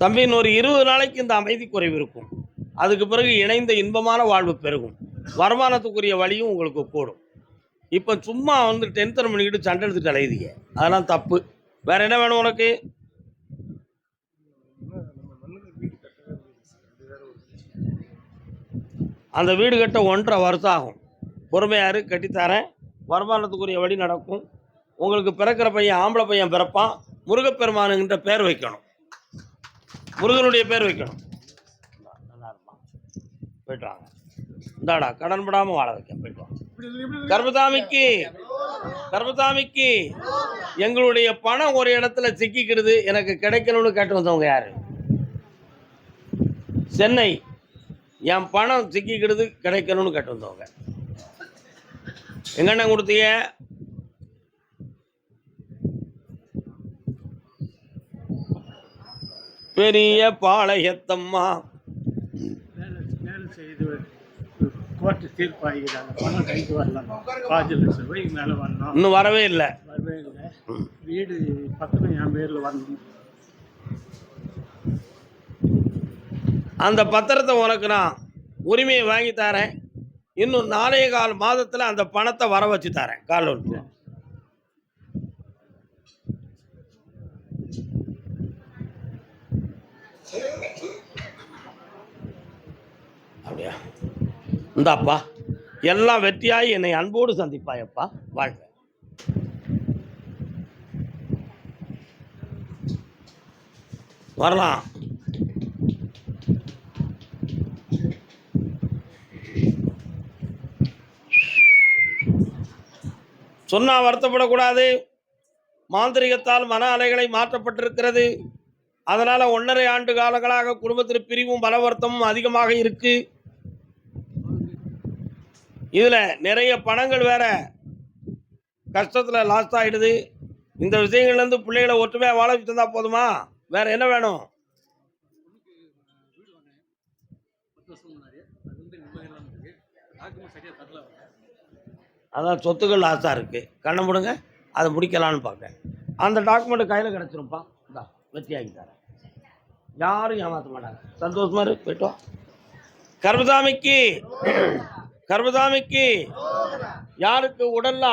தம்பி இன்னொரு இருபது நாளைக்கு இந்த அமைதி குறைவு இருக்கும். அதுக்கு பிறகு இணைந்த இன்பமான வாழ்வு பெருகும். வருமானத்துக்குரிய வழியும் உங்களுக்கு கூடும். இப்போ சும்மா வந்து டென்த்தர் பண்ணிக்கிட்டு சண்டை எடுத்துட்டு அலையுதீங்க. அதெல்லாம் தப்பு. வேற என்ன வேணும் உனக்கு? அந்த வீடு கட்ட ஒன்றரை வருஷம் ஆகும். பொறுமையாரு கட்டித்தரேன். வருமானத்துக்குரிய வழி நடக்கும். உங்களுக்கு பிறக்கிற பையன் ஆம்பளை பையன் பிறப்பான். முருகப்பெருமானுங்கிற பேர் வைக்கணும். முருகனுடைய பேர் வைக்கணும். இந்தா, நல்லா இருப்பான் போயிட்டு வாங்க இந்தாடா கடன் படாமல் வாழ வைக்க போயிட்டு வாங்க கர்பதாமிக்கு எங்களுடைய பணம் ஒரு இடத்துல சிக்கிக்கிடுது. எனக்கு கிடைக்கணும்னு கேட்டு வந்தவங்க யாரு? சென்னை என் பணம் சிக்கிக்கிடுது கிடைக்கணும்னு கேட்டு வந்தவங்க. எங்கண்ணன் கொடுத்தீங்க பெரிய பாளையத்தம்மா வேலை செய்து கோர்ட்டு தீர்ப்பாகிறாங்க பணம் கைக்கு வரலாம் பாஞ்சு லட்சம் ரூபாய்க்கு மேலே வரணும் இன்னும் வரவே இல்லை. வரவே இல்லை. வீடு பத்திரம் என் பேரில் வரணும். அந்த பத்திரத்தை உனக்கு நான் உரிமையை வாங்கி தரேன். இன்னும் நாலே கால் மாதத்தில் அந்த பணத்தை வர வச்சு தரேன். கால் ஒன்று அப்படியா இந்தாப்பா எல்லாம் வெற்றியாய் என்னை அன்போடு சந்திப்பாயப்பா. வாழ்க. வரலாம். சொன்னா வருத்தப்படக்கூடாது. மாந்திரிகத்தால் மன அலைகளை மாற்றப்பட்டிருக்கிறது. அதனால ஒன்றரை ஆண்டு காலங்களாக குடும்பத்தில் பிரிவும் பல வருத்தமும் அதிகமாக இருக்கு. இதுல நிறைய பணங்கள் வேற கஷ்டத்துல லாஸ்ட் ஆயிடுது. இந்த விஷயங்கள்ல இருந்து பிள்ளைகளை ஒற்றுமையா வாழ வச்சு போதுமா? வேற என்ன வேணும்? அதான் சொத்துக்கள் லாஸாக இருக்குது கண்ணை முடுங்க. அதை முடிக்கலான்னு பார்க்கேன் அந்த டாக்குமெண்ட் கையில் கிடச்சிரும்ப்பா இந்தா வெற்றியாகி தரேன். யாரும் ஏமாற்ற மாட்டாங்க. சந்தோஷமா இருக்கு போயிட்டு கர்மசாமிக்கு கர்மசாமிக்கு யாருக்கு உடல்ல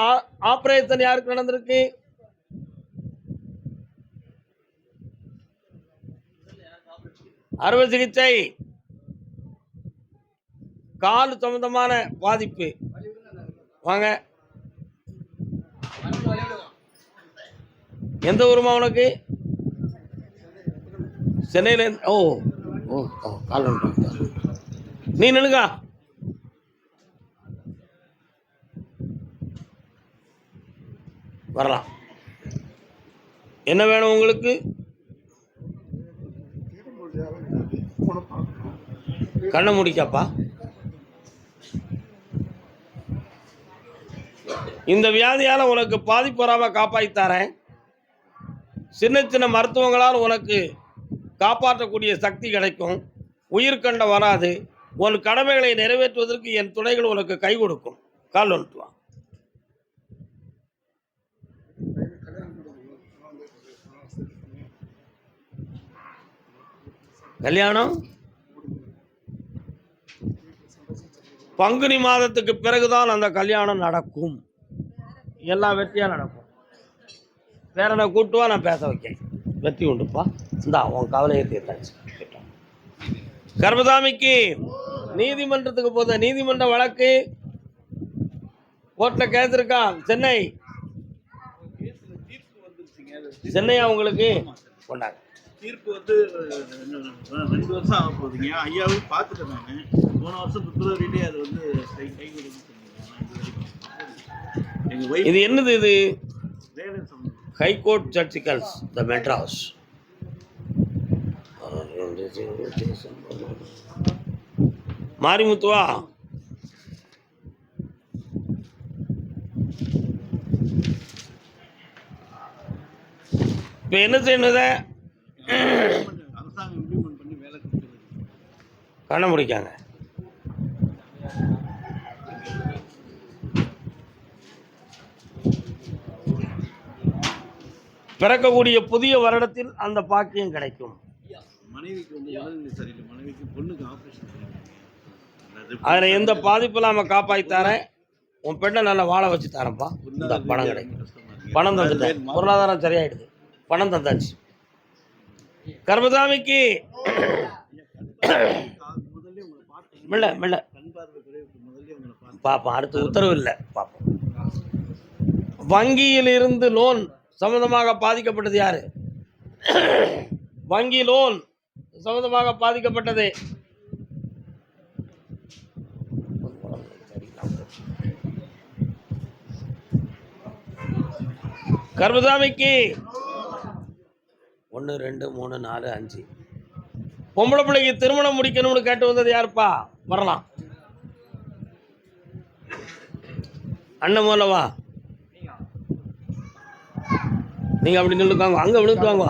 ஆபரேஷன் யாருக்கு நடந்திருக்கு? அறுவை சிகிச்சை. கால் சம்பந்தமான பாதிப்பு. வாங்க. எந்த ஊருமா உனக்கு? சென்னையில ஓ ஓ ஓ கால் நீ நின்னுங்க வரலாம். என்ன வேணும் உங்களுக்கு? கண்ணை முடிக்காப்பா? இந்த வியாதியால் உனக்கு பாதிப்பு வராமல் காப்பாற்றி தரேன். சின்ன சின்ன மருத்துவங்களால் உனக்கு காப்பாற்றக்கூடிய சக்தி கிடைக்கும். உயிர் கண்ட வராது. உன் கடமைகளை நிறைவேற்றுவதற்கு என் துணைகள் உனக்கு கை கொடுக்கும். கால் வந்துட்டு கல்யாணம்? பங்குனி மாதத்துக்கு பிறகுதான் அந்த கல்யாணம் நடக்கும். எல்லாம் வெற்றியாக நடக்கும். வேற நான் கூட்டுவா நான் பேச வைக்கேன். வெற்றி உண்டுப்பா. இந்தா உன் கவலையை தீர்த்தாச்சு. கர்மதாமிக்கு நீதிமன்றத்துக்கு போத நீதிமன்ற வழக்கு கோர்ட்டில் கேஸ் சென்னை சென்னை. சென்னையா உங்களுக்கு? கொண்டாங்க தீர்ப்பு வந்து ரெண்டு வருஷம் ஆக போகுதுங்க ஐயாவும் பார்த்துட்டேன் நான். போன வருஷம் பிப்ரவரியிலே அது வந்து கை இது என்னது இது? ஹைகோர்ட் சர்ச்சிகல்ஸ் த மெட்ராஸ் மாரிமுத்துவா? இப்போ என்ன செய்யணுத அரசாங்கம் கண்ண முடிக்காங்க பிறக்கக்கூடிய புதிய வருடத்தில் அந்த பாக்கியம் கிடைக்கும். அதில் எந்த பாதிப்பு இல்லாமல் காப்பாற்றி தரேன். உன் பெண்ணை நல்லா வாழ வச்சு தரேன்ப்பா. இந்த பணம் கிடைக்கும். பணம் தந்துட்டேன். பொருளாதாரம் சரியாயிடுது. பணம் தந்தாச்சு. கர்மசாமிக்கு முதல்ல மெல்ல மெல்ல. பார்ப்போம் அடுத்த உத்தரவு இல்லை. பார்ப்போம் வங்கியில் இருந்து லோன் சம்பந்தமாக பாதிக்கப்பட்டது யாரு? வங்கி லோன் சம்பந்தமாக பாதிக்கப்பட்டது. கர்மசாமிக்கு ஒன்று ரெண்டு மூணு நாலு அஞ்சு. பொம்பளை பிள்ளைக்கு திருமணம் முடிக்கணும்னு கேட்டு வந்தது யாருப்பா? வரலாம். அண்ணன் மூலவா நீங்க அப்படி நில்லுக்காங்க அங்க விழுந்துட்டு வாங்க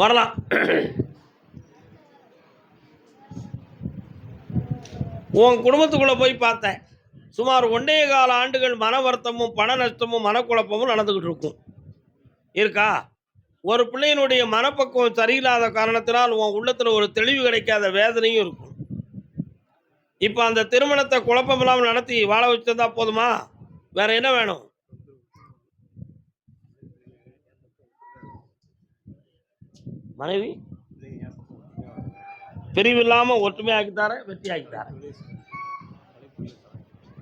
வரலாம். உன் குடும்பத்துக்குள்ளே போய் பார்த்தேன். சுமார் ஒன்றே கால ஆண்டுகள் மன வருத்தமும் பண நஷ்டமும் மனக்குழப்பமும் நடந்துக்கிட்டு இருக்கும். இருக்கா? ஒரு பிள்ளையினுடைய மனப்பக்குவம் சரியில்லாத காரணத்தினால் உன் உள்ளத்தில் ஒரு தெளிவு கிடைக்காத வேதனையும் இருக்கும். இப்போ அந்த திருமணத்தை குழப்பம் இல்லாமல் நடத்தி வாழ வச்சிருந்தா போதுமா? வேற என்ன வேணும்? மனைவி? பிரிவில்லாமல் இல்லாம ஒற்றுமை ஆக்கித்தார வெற்றி ஆக்கித்தார.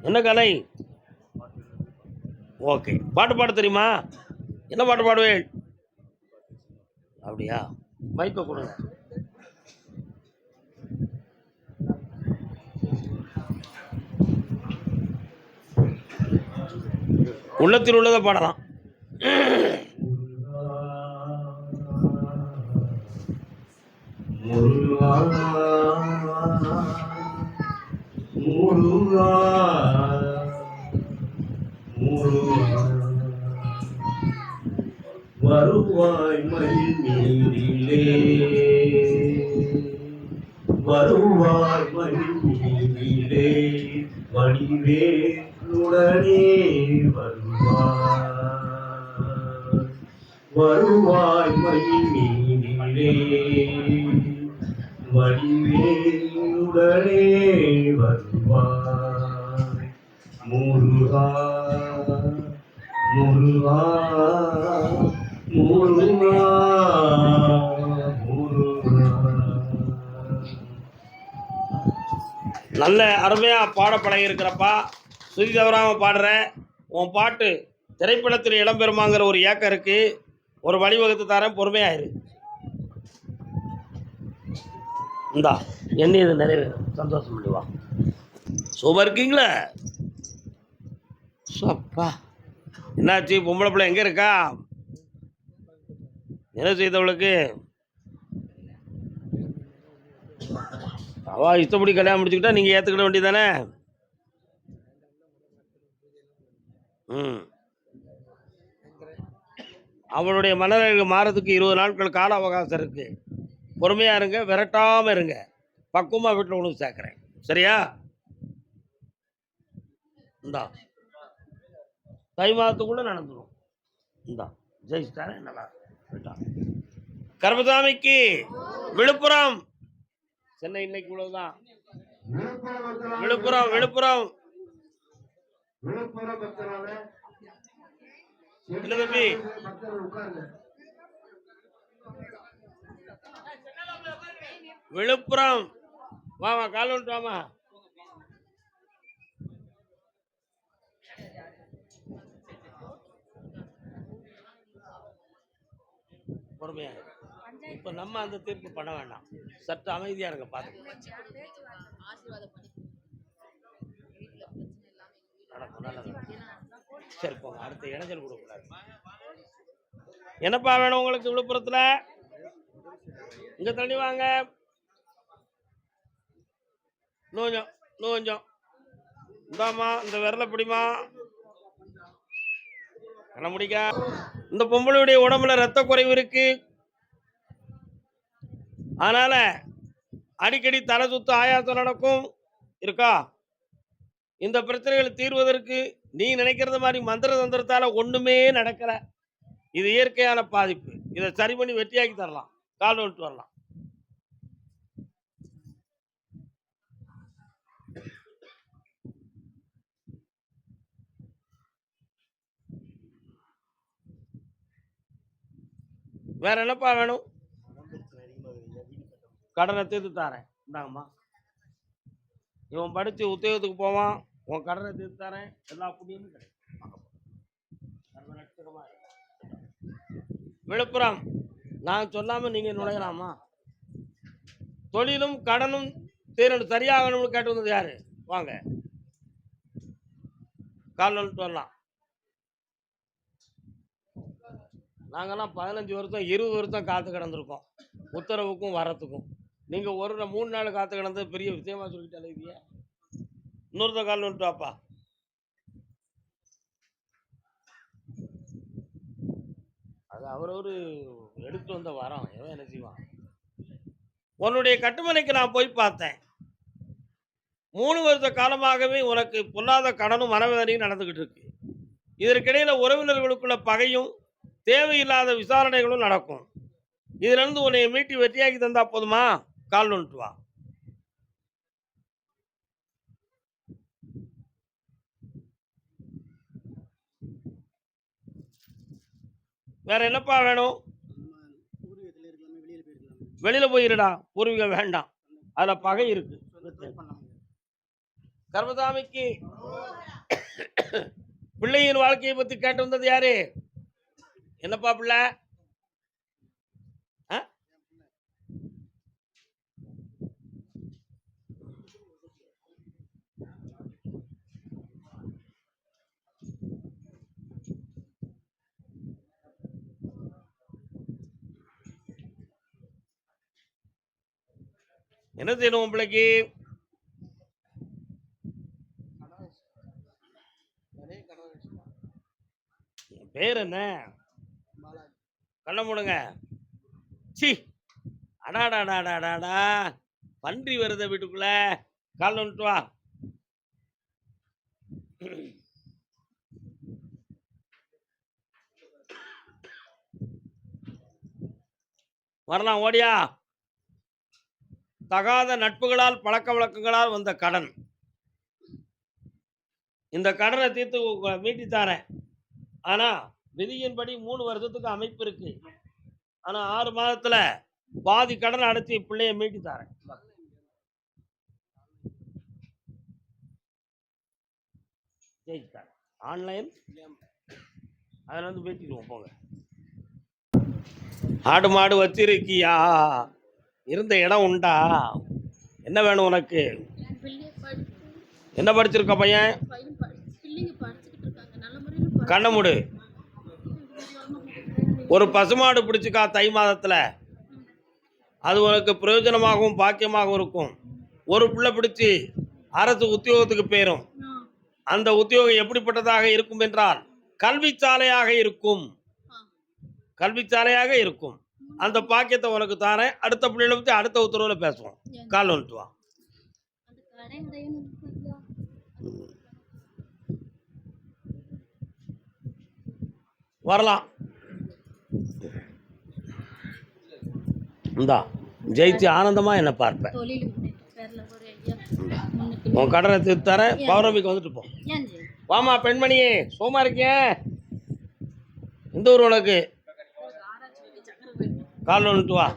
என்ன கலை ஓகே. பாட்டு பாட தெரியுமா? என்ன பாட்டு பாடுவேன் அப்படியா? மைக்க கொடுங்க. உள்ளத்தில் உள்ளதை பாடலாம். முருகா முருகா வருவாய் மயில் நீரிலே வருவாய் மயில் நீரிலே உடனே வருவாய். வருவாய் மயில் நீரிலே வடிவேலுடனே வருவாய். முருகா முருகா முருகா நல்ல அருமையா பாட பழகிருக்கிறப்பா சுதி தவறாம பாடுற உன் பாட்டு திரைப்படத்தில் இடம்பெறுமாங்கிற ஒரு ஏக்கம் இருக்கு. ஒரு வழிவகுத்து தரேன் பொறுமையாயிரு இந்தா என்ன இது நிறைய சந்தோஷம் பண்ணுவா சூப்பர் இருக்கீங்களே? சப்பா என்னாச்சு? பொம்பளை பிள்ளை எங்கே இருக்கா? என்ன செய்தவளுக்கு அவ இஷ்டப்படி கல்யாணம் முடிச்சுக்கிட்டா நீங்கள் ஏற்றுக்கிட வேண்டியதானே ம். அவளுடைய மனநிலைகள் மாறதுக்கு இருபது நாட்கள் கால அவகாசம் இருக்குது பொறுமையாக இருங்க விரட்டாமல் இருங்க. பக்குவமாக வீட்டில் உணவு சேர்க்குறேன். சரியா? இந்தா. தை மாதத்துக்குள்ளே நடந்துடும் இந்தா. ஜெயிச்சிட்டாரேன் நல்லா கர்மசாமிக்கு விழுப்புரம். சென்னை இன்னைக்கு இவ்வளவுதான். விழுப்புரம் விழுப்புரம். விழுப்புரம் தம்பி? விழுப்புரம். வாமா கால் வாமா. பொறுமையா இரு. இப்ப நம்ம அந்த தீர்ப்பு பண்ண வேண்டாம். சற்று அமைதியா இருக்க பாத்து நடக்கும் நல்லது சரி போங்க. அடுத்த இடைஞ்சல் கொடுக்கக்கூடாது. என்னப்பா வேணும் உங்களுக்கு விழுப்புரத்துல? இங்க தள்ளி வாங்க. இன்னும் கொஞ்சம் இன்னும் கொஞ்சம் இந்தாம்மா இந்த விரலை பிடிமா கண்ண முடிக்கா. இந்த பொம்பளையுடைய உடம்புல ரத்த குறைவு இருக்கு. அதனால அடிக்கடி தலை சுத்து ஆயாசம் நடக்கும். இருக்கா? இந்த பிரச்சனைகள் தீர்வதற்கு நீ நினைக்கிறது மாதிரி மந்திர தந்திரத்தால ஒண்ணுமே நடக்கல. இது இயற்கையான பாதிப்பு. இதை சரி பண்ணி வெற்றியாக்கி தரலாம். கால் வந்துட்டு வரலாம். வேற என்னப்பா வேணும்? கடனை தீர்த்து தரேன். இந்தாங்கம்மா. இவன் படிச்சு உத்தியோகத்துக்கு போவான். உன் கடனை தீர்த்து தரேன். எல்லா புண்ணியமும் கிடைக்கும். விழுப்புரம் நான் சொல்லாம நீங்க நுழையலாமா? தொழிலும் கடனும் தீரணும் சரியாகணும்னு கேட்டு வந்தது யாரு? வாங்க. கால் வரலாம் நாங்கள்லாம் பதினஞ்சு வருஷம் இருபது வருஷம் காத்து கிடந்திருக்கோம். உத்தரவுக்கும் வரத்துக்கும். நீங்கள் ஒரு மூணு நாள் காத்து கிடந்தது பெரிய விஷயமா சொல்லிட்டு அலைவிய இன்னொருத்த கால் வந்துட்டு வாப்பா அது அவரவரு எடுத்து வந்த வரம். எவன் என்ன செய்வான்? உன்னுடைய கட்டுமனைக்கு நான் போய் பார்த்தேன். மூணு வருஷ காலமாகவே உனக்கு பொல்லாத கடனும் மனவேதனையும் நடந்துகிட்டு இருக்கு. இதற்கிடையில உறவினர்களுக்குள்ள பகையும் தேவையில்லாத விசாரணைகளும் நடக்கும். இதுல இருந்து உன்னை மீட்டி வெற்றியாக்கி தந்தா போதுமா? கால் வந்துட்டு வா. வேற என்னப்பா வேணும்? வெளியில போயிருடா. பூர்வீகம் வேண்டாம். அதுல பகை இருக்கு. கர்மதாமிக்கு கர்மசாமிக்கு பிள்ளையின் வாழ்க்கையை பத்தி கேட்டு வந்தது யாரு? என்னப்பா பிள்ளை? என்ன செய்யணும் பிள்ளைக்கு? பேர் என்ன? கண்ண மூடுங்க. சி அடாடாடாடாடாடா. பன்றி வருத வீட்டுக்குள்ள. கால் வந்துட்டு வா. வரலாம் ஓடியா? தகாத நட்புகளால் பழக்க வழக்கங்களால் வந்த கடன். இந்த கடனை தீர்த்து உங்க- மீட்டி விதியின்படி மூணு வருஷத்துக்கு அமைப்பு இருக்கு. ஆனா ஆறு மாதத்துல பாதி கடன் அடைச்சி பிள்ளைய மீட்டி தரேன் ஆன்லைன்? அதில் வந்து பேசிக்குவோம் போங்க. ஆடு மாடு வச்சிருக்கியா? இருந்த இடம் உண்டா? என்ன வேணும் உனக்கு? என்ன படிச்சிருக்க பையன்? கண்ணை மூடு. ஒரு பசுமாடு பிடிச்சிக்கா தை மாதத்துல. அது உனக்கு பிரயோஜனமாகவும் பாக்கியமாகவும் இருக்கும். ஒரு பிள்ளை பிடிச்சி அரசு உத்தியோகத்துக்கு போயிரும். அந்த உத்தியோகம் எப்படிப்பட்டதாக இருக்கும் என்றால் கல்விச்சாலையாக இருக்கும். கல்விச்சாலையாக இருக்கும். அந்த பாக்கியத்தை உனக்கு தாரேன். அடுத்த பிள்ளைகளை பற்றி அடுத்த உத்தரவுல பேசுவோம். கால் வந்துட்டு வா அந்த கடை அடையணும் ஐயா. வரலாம். இந்தா ஜெயிச்சு ஆனந்தமா என்ன பார்ப்பேன் உன் கடனை தீர்த்து தரேன் பௌர்ணமிக்கு வந்துட்டு போ. வாமா பெண்மணியே சோமா இருக்கேன் இந்த ஊர் உனக்கு. கால் வந்துட்டு வா.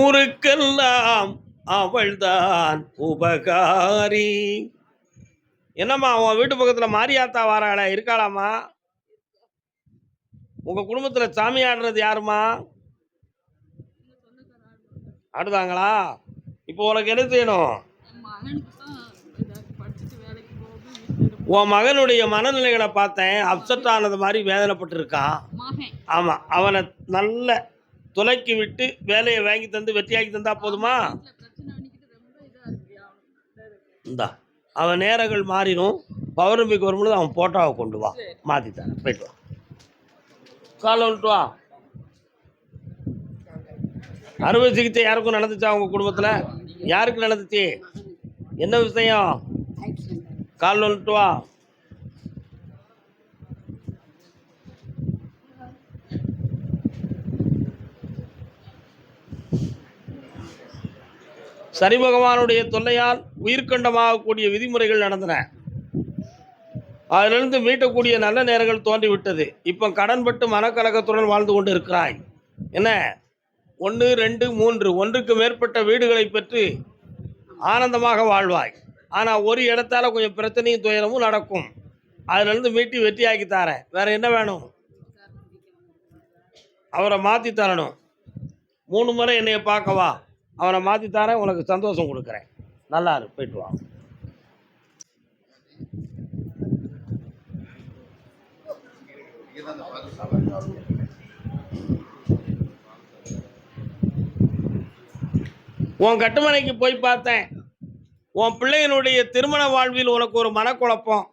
ஊருக்கெல்லாம் அவள்தான் உபகாரி. என்னம்மா உன் வீட்டு பக்கத்துல மாரியாத்தா வாராள? இருக்காளாமா உங்க குடும்பத்துல சாமி ஆடுறது யாருமா ஆடுதாங்களா? இப்போ உனக்கு என்ன செய்யணும்? உன் மகனுடைய மனநிலைகளை பார்த்தேன். அப்செட் ஆனது மாதிரி வேதனைப்பட்டிருக்கான் ஆமாம் அவனை நல்ல துலக்கி விட்டு வேலையை வாங்கி தந்து வெற்றியாக்கி தந்தா போதுமா? இந்தா அவன் நேரங்கள் மாறிடும். பௌர்ணமிக்கு வரும்பொழுது அவன் போட்டோவை கொண்டு வா. மாற்றி தரேன். போயிட்டு வா. காலை வந்துட்டு வா. அறுவை சிகிச்சை யாருக்கும் நடந்துச்சா உங்க குடும்பத்தில்? யாருக்கு நடந்துச்சு? என்ன விஷயம்? கால் வந்துட்டு வா. சனி பகவானுடைய தொல்லையால் உயிர்க்கண்டமாகக்கூடிய விதிமுறைகள் நடந்தன. அதிலிருந்து மீட்டக்கூடிய நல்ல நேரங்கள் தோன்றிவிட்டது. இப்போ கடன்பட்டு மனக்கலக்கத்துடன் வாழ்ந்து கொண்டு இருக்கிறாய் என்ன? ஒன்று ரெண்டு மூன்று. ஒன்றுக்கு மேற்பட்ட வீடுகளை பெற்று ஆனந்தமாக வாழ்வாய். ஆனால் ஒரு இடத்தால் கொஞ்சம் பிரச்சனையும் துயரமும் நடக்கும். அதிலிருந்து மீட்டி வெற்றியாக்கி தரேன். வேற என்ன வேணும்? அவரை மாற்றி தரணும். மூணு முறை என்னைய பார்க்கவா அவனை மாற்றி தரேன் உனக்கு சந்தோஷம் கொடுக்குறேன். நல்லா இரு போயிட்டு வா. உன் கட்டுமனைக்கு போய் பார்த்தேன். உன் பிள்ளையினுடைய திருமண வாழ்வில் உனக்கு ஒரு மனக்குழப்பம்.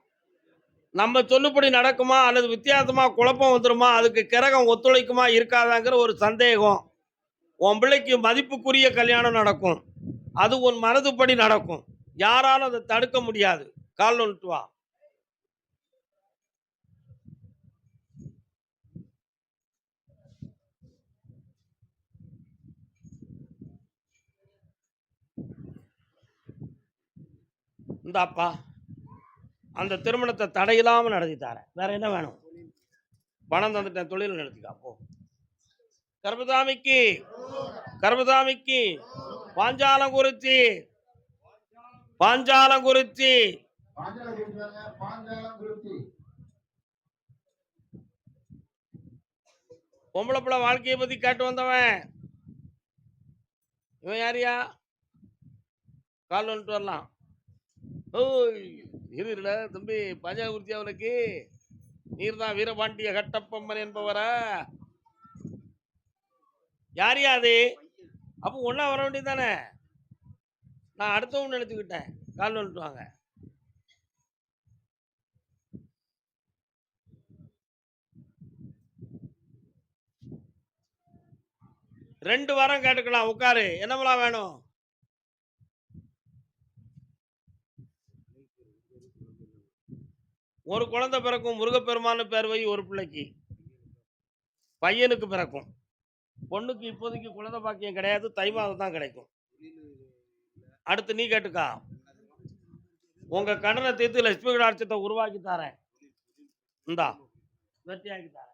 நம்ம சொல்லுபடி நடக்குமா? அல்லது வித்தியாசமாக குழப்பம் வந்துடுமா அதுக்கு கிரகம் ஒத்துழைக்குமா? இருக்காதாங்கிற ஒரு சந்தேகம். உன் பிள்ளைக்கு மதிப்புக்குரிய கல்யாணம் நடக்கும். அது உன் மனதுப்படி நடக்கும். யாராலும் அதை தடுக்க முடியாது. கால் ஒன்று வா. இந்தாப்பா அந்த திருமணத்தை தடையில்லாமல் நடத்தி தரேன். வேற என்ன வேணும்? பணம் தந்துட்டேன் தொழில் நடத்திக்கா போ. கர்பதாமிக்கு கர்பதாமிக்கு பாஞ்சாலம் குறிச்சி பாஞ்சாலம் குறிச்சி பொம்பளை பிள்ளை வாழ்க்கையை பத்தி கேட்டு வந்தவன். இவன் யாரியா கால் வந்துட்டு வரலாம். ஓய் இரு இருடா தம்பி பாஞ்சாகுருத்தி அவனுக்கு. நீர் தான் வீரபாண்டிய கட்டப்பம்மன் என்பவரா? யார் அது அப்போ ஒன்றா வர வேண்டியது தானே நான் அடுத்தவங்க நினச்சிக்கிட்டேன் கால் வந்துட்டு வாங்க. ரெண்டு வாரம் கேட்டுக்கலாம். உட்காரு. என்னமெல்லாம் வேணும்? ஒரு குழந்தை பிறக்கும் முருகப்பெருமான பேர் வை ஒரு பிள்ளைக்கு. பையனுக்கு பிறக்கும். பொண்ணுக்கு இப்போதைக்கு குழந்தை பாக்கியம் கிடையாது தை மாதம் தான் கிடைக்கும். அடுத்து நீ கேட்டுக்கா. உங்க கடனை தீர்த்து லட்சுமி கடாட்சத்தை உருவாக்கி தரேன். இந்தா வெற்றியாக்கி தரேன்.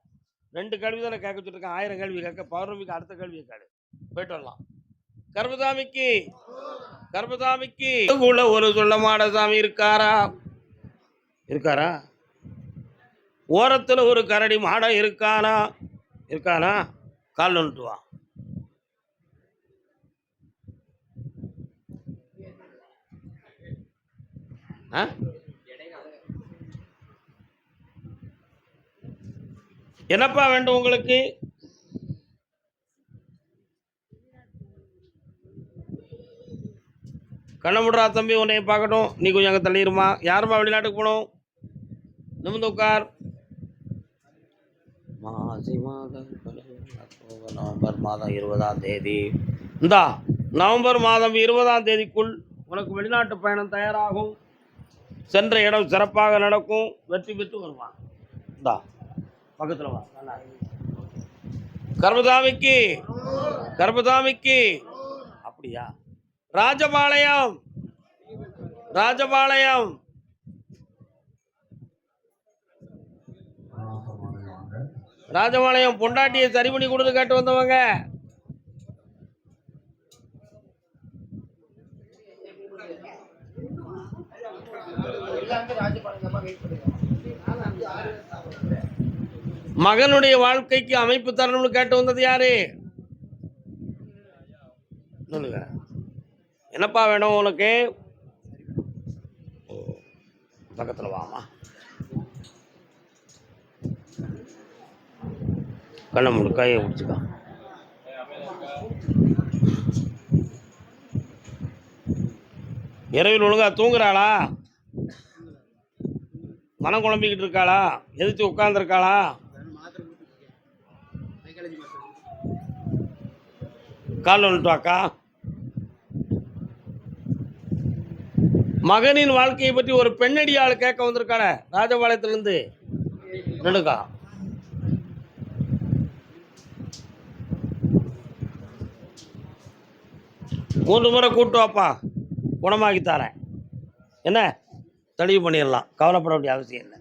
ரெண்டு கேள்வி தானே கேட்க வச்சுருக்கேன் ஆயிரம் கேள்வி கேட்க பௌர்ணமிக்கு அடுத்த கேள்வியை கேடு போயிட்டு வரலாம். கர்மசாமிக்கு கர்மசாமிக்கு. கூட ஒரு சொல்ல சாமி இருக்காரா? இருக்காரா? ஓரத்தில் ஒரு கரடி மாடம் இருக்கானா? இருக்கானா? கால் வந்துட்டு வா. ஆ? என்னப்பா வேண்டும் உங்களுக்கு? கண்ணமுடா தம்பி உன்னைய பார்க்கட்டும். நீ கொஞ்சம் அங்கே தள்ளிடுமா யாரும்மா வெளிநாட்டுக்கு போகணும்? நிமிந்து உட்கார். மாசி மாதம். நவம்பர் மாதம் இருபதாம் தேதி. இந்தா நவம்பர் மாதம் இருபதாம் தேதிக்குள் உனக்கு வெளிநாட்டு பயணம் தயாராகும். சென்ற இடம் சிறப்பாக நடக்கும். வெற்றி பெற்று வருவான். இந்தா பக்கத்தில் வா. நல்லா கர்பதாமிக்கு கர்மதாமிக்கு கர்மதாமிக்கு. அப்படியா? ராஜபாளையம் ராஜபாளையம். ராஜபாளையம் பொண்டாட்டியை சரி பண்ணி கொடுத்து கேட்டு வந்தவங்க. மகனுடைய வாழ்க்கைக்கு அமைப்பு தரணும்னு கேட்டு வந்தது யாரு? சொல்லுங்க. என்னப்பா வேணும் உனக்கு? பக்கத்தில் பக்கத்துல வாமா. கண்ணை மூடு கையை பிடிச்சிக்கோ. இரவில் ஒழுங்கா தூங்குறாளா? மனம் குழம்பிக்கிட்டு இருக்காளா? எதிர்த்து உட்காந்துருக்காளா கால் வந்துட்டு மகனின் வாழ்க்கையை பற்றி ஒரு பெண்ணடியாள் கேட்க வந்திருக்காள ராஜபாளையத்திலேருந்து. நின்னுக்கா மூன்று முறை கூட்டு வாப்பா குணமாக்கி தரேன். என்ன? தெளிவு பண்ணிடலாம். கவலைப்பட வேண்டிய அவசியம் இல்லை.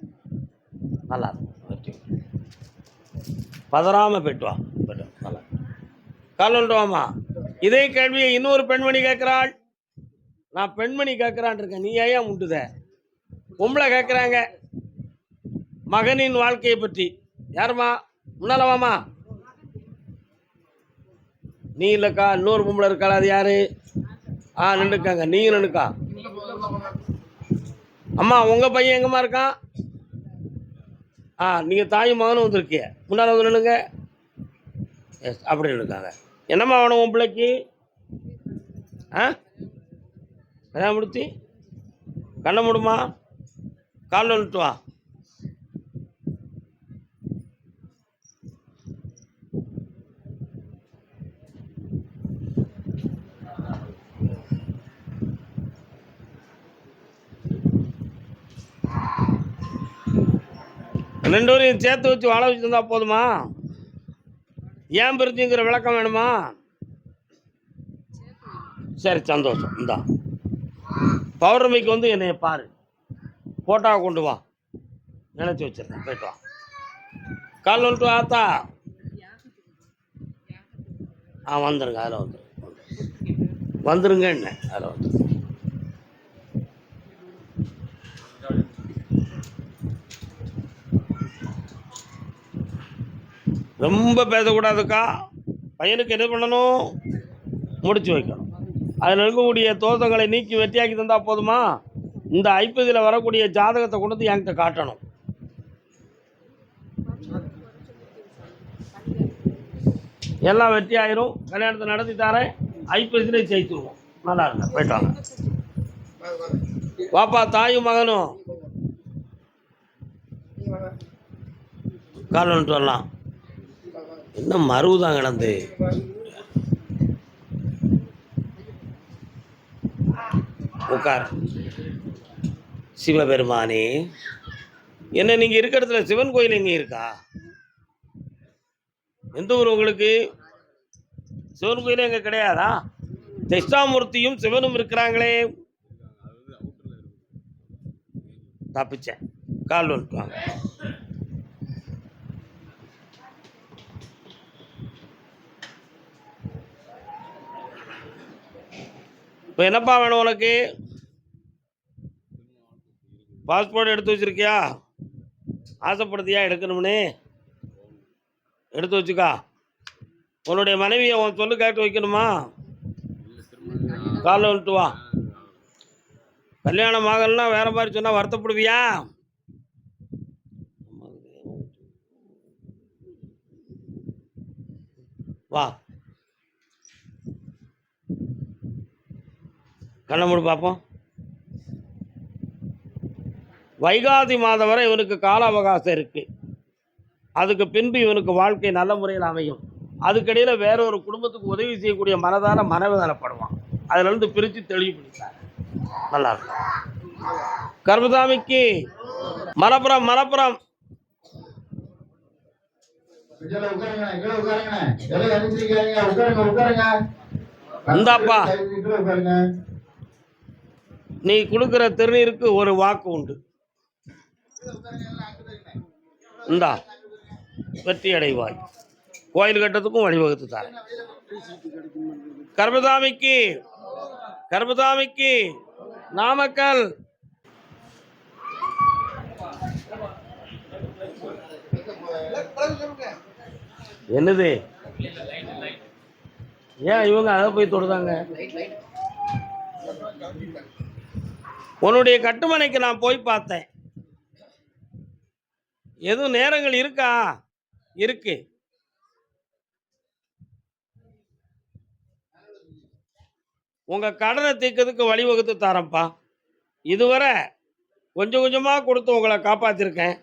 நல்லா இருக்கும் பதறாமல் போயிட்டு வா. போயிட்டு நல்லா கால் இதே கேள்வியை இன்னொரு பெண்மணி கேட்குறாள். நான் பெண்மணி கேட்குறான் இருக்கேன். நீ ஏன் முட்டுத? பொம்பளை கேட்குறாங்க. மகனின் வாழ்க்கையை பற்றி. யாரும்மா முன்னாலவாமா நீ இல்லைக்கா இன்னொரு பொம்பளை இருக்காளா அது யாரு? ஆ நின்றுக்காங்க நீங்கள் நின்றுக்கா அம்மா உங்கள் பையன் எங்கம்மா இருக்கான்? ஆ நீங்கள் தாயும் மகனும் வந்திருக்கிய. முன்னால் வந்து நின்னுங்க. எஸ் அப்படி நின்றுக்காங்க என்னம்மா வேணும் உன் பிள்ளைக்கு? ஆ? கல்யாணம் முடித்தி கண்ணை முடுமா? காலில் வந்துட்டு வா ரெண்டு பேரையும் சேர்த்து வச்சு வாழ வச்சுருந்தா போதுமா? ஏன் பிரிஞ்சுங்கிற விளக்கம் வேணுமா? சரி சந்தோஷம். இந்தா. பௌர்ணமிக்கு வந்து என்னைய பாரு. ஃபோட்டோவை கொண்டு வா. நினச்சி வச்சிருக்கேன் போயிட்டு வா. கால் வந்துட்டு ஆத்தா. ஆ வந்துருங்க. அதில் வந்துருங்க வந்துருங்க என்ன? அதில் வந்துருங்க ரொம்ப பேசக்கூடாதுக்கா. பையனுக்கு என்ன பண்ணணும்? முடிச்சு வைக்கணும். அதில் இருக்கக்கூடிய தோஷங்களை நீக்கி வெட்டியாக்கி தந்தால் போதுமா? இந்த ஐப்பதியில் வரக்கூடிய ஜாதகத்தை கொண்டு வந்து என்கிட்ட காட்டணும். எல்லாம் வெற்றி ஆயிரும் கல்யாணத்தை நடத்தி தரேன். ஐப்பதிலே ஜெயித்துருவோம் நல்லா இருங்க போயிட்டாங்க வாப்பா தாயும் மகனும். காலன்ட்டு வரலாம். என்ன மருவுதான் கிடந்து? உட்கார். சிவபெருமானே என்ன நீங்கள் இருக்கிற இடத்துல சிவன் கோயில் எங்கே இருக்கா? எந்த ஊர் உங்களுக்கு? சிவன் கோயில் எங்கே கிடையாதா? தட்சிணாமூர்த்தியும் சிவனும் இருக்கிறாங்களே. தப்பிச்சேன். கால் வந்துட்டு இப்போ என்னப்பா வேணும் உனக்கு? பாஸ்போர்ட் எடுத்து வச்சிருக்கியா? ஆசைப்படுத்தியா எடுக்கணும்னு? எடுத்து வச்சுக்கா. உன்னுடைய மனைவியை உன் சொல்லு கேட்டு வைக்கணுமா? காலைல வந்துட்டு வா. கல்யாணம் ஆகலைன்னா வேற மாதிரி சொன்னால் வருத்தப்படுவியா? வா. கண்ணை மூடி பார்ப்போம் வைகாதி மாதம் வரை இவனுக்கு கால அவகாசம் இருக்கு. அதுக்கு பின்பு இவனுக்கு வாழ்க்கை நல்ல முறையில் அமையும். அதுக்கிடையில் வேற ஒரு குடும்பத்துக்கு உதவி செய்யக்கூடிய மனதார மனவேதனைப்படுவான். அதுல இருந்து பிரித்து தெளிவுபடுத்தார் நல்லா இருக்கும். கர்மசாமிக்கு மலப்புறம் மலப்புறம் கீழே நீ கொடுக்குற திருநீருக்கு ஒரு வாக்கு உண்டு. இந்தா வெற்றி அடைவாய். கோயில் கட்டத்துக்கும் வழிவகுத்து தரேன் கர்மதாமிக்கு கர்மதாமிக்கு நாமக்கல். என்னது? ஏன் இவங்க அதை போய் தொடுதாங்க? உன்னுடைய கட்டுமனைக்கு நான் போய் பார்த்தேன். எதுவும் நேரங்கள் இருக்கா? இருக்கு. உங்க கடனை தீர்க்கிறதுக்கு வழிவகுத்து தரேன்ப்பா. இதுவரை கொஞ்சம் கொஞ்சமாக கொடுத்து உங்களை காப்பாற்றிருக்கேன்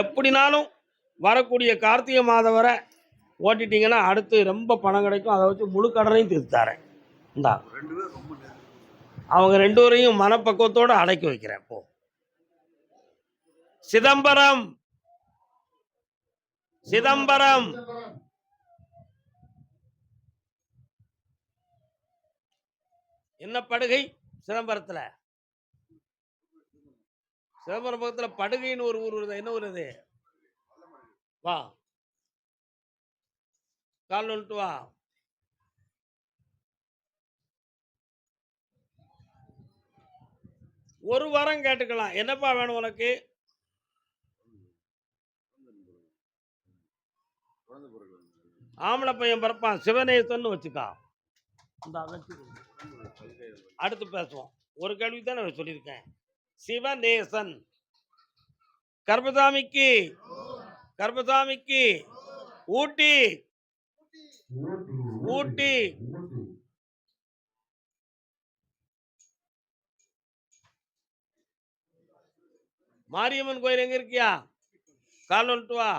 எப்படினாலும் வரக்கூடிய கார்த்திகை மாதம் வரை ஓட்டிட்டீங்கன்னா அடுத்து ரொம்ப பணம் கிடைக்கும். அதை வச்சு முழு கடனையும் தீர்த்து தரேன். இந்தா ரெண்டு பேரும் ரொம்ப நேரம் அவங்க ரெண்டு பேரையும் மனப்பக்குவத்தோடு அடக்கி வைக்கிறேன். போ. சிதம்பரம். சிதம்பரம். என்ன படுகை? சிதம்பரத்துல. சிதம்பரம் பக்கத்துல படுகைன்னு ஒரு ஊர் வருது? என்ன ஊர் அது? வா. கால் நொல்ட்டு வா. ஒரு வாரம் கேட்டுக்கலாம். என்னப்பா வேணும் உனக்கு? ஆம்பளை பையன் பிறப்பான். சிவநேசன் வச்சுக்கா. இந்த வச்சுக்கோ. அடுத்து பேசுவோம். ஒரு கேள்வி தான் நான் சொல்லியிருக்கேன். சிவநேசன். கர்பசாமிக்கு கர்பசாமிக்கு ஊட்டி. ஊட்டி. மாரியம்மன் கோயில் எங்க இருக்கியா? கால் வந்துட்டு வா.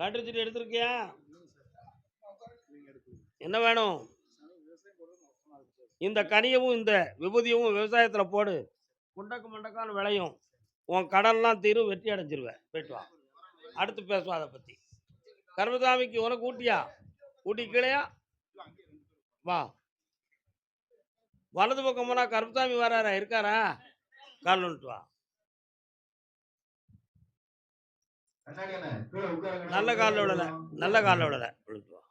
லாட்டரி சீட்டு எடுத்திருக்கியா? என்ன வேணும்? இந்த கனியவும் இந்த விபூதியவும் விவசாயத்தில் போடு. குண்டக்கு மண்டக்கால் விளையும். உன் கடன்லாம் தீரும் வெற்றி அடைஞ்சிருவேன் போயிட்டு வா. அடுத்து பேசுவோம் அதை பற்றி கர்மசாமிக்கு உனக்கு ஊட்டியா? ஊட்டி கீழையா? வா. வலது பக்கம் போனால் கருப்பசாமி வராரா? இருக்காரா? கால்னுட்டு வா. நல்ல காலில் விடல. நல்ல காலில் விடல. விழுத்து வா.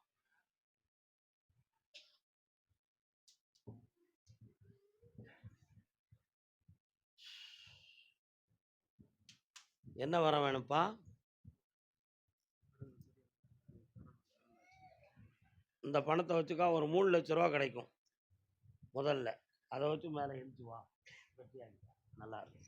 என்ன வர வேணும்ப்பா? இந்த பணத்தை வச்சுக்கா ஒரு மூணு லட்ச ரூபா கிடைக்கும் முதல்ல. அதை வச்சு மேலே எழுத்து வா. வெட்டியாங்க நல்லா இருக்கும்